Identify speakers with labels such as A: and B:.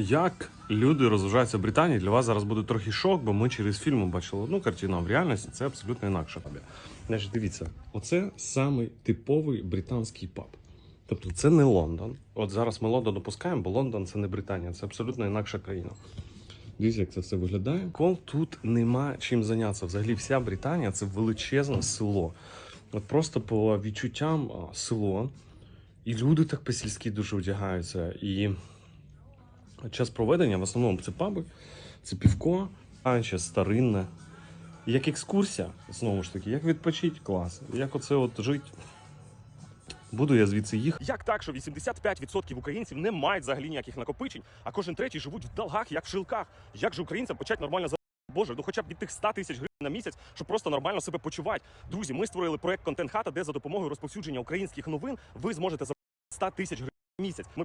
A: Як люди розважаються в Британії, для вас зараз буде трохи шок, бо ми через фільм бачили одну картину, а в реальності це абсолютно інакше. Значить, дивіться, оце самий типовий британський паб. Тобто це не Лондон. От зараз ми Лондон допускаємо, бо Лондон це не Британія, це абсолютно інакша країна. Дивіться, як це все виглядає. Кол тут нема чим зайнятися. Взагалі, вся Британія це величезне село. От просто по відчуттям село. І люди так по-сільськи дуже одягаються. І час проведення в основному це паби, це півко, а ще старинне. Як екскурсія, знову ж таки, як відпочить клас, як оце от жить. Буду я звідси їхати.
B: Як так, що 85% українців не мають взагалі ніяких накопичень, а кожен третій живуть в долгах, як в шилках? Як же українцям почати нормально за Боже, ну хоча б від тих 100 тисяч гривень на місяць, щоб просто нормально себе почувати. Друзі, ми створили проект Контент Хата, де за допомогою розповсюдження українських новин ви зможете за 100 тисяч гривень на місяць. Ми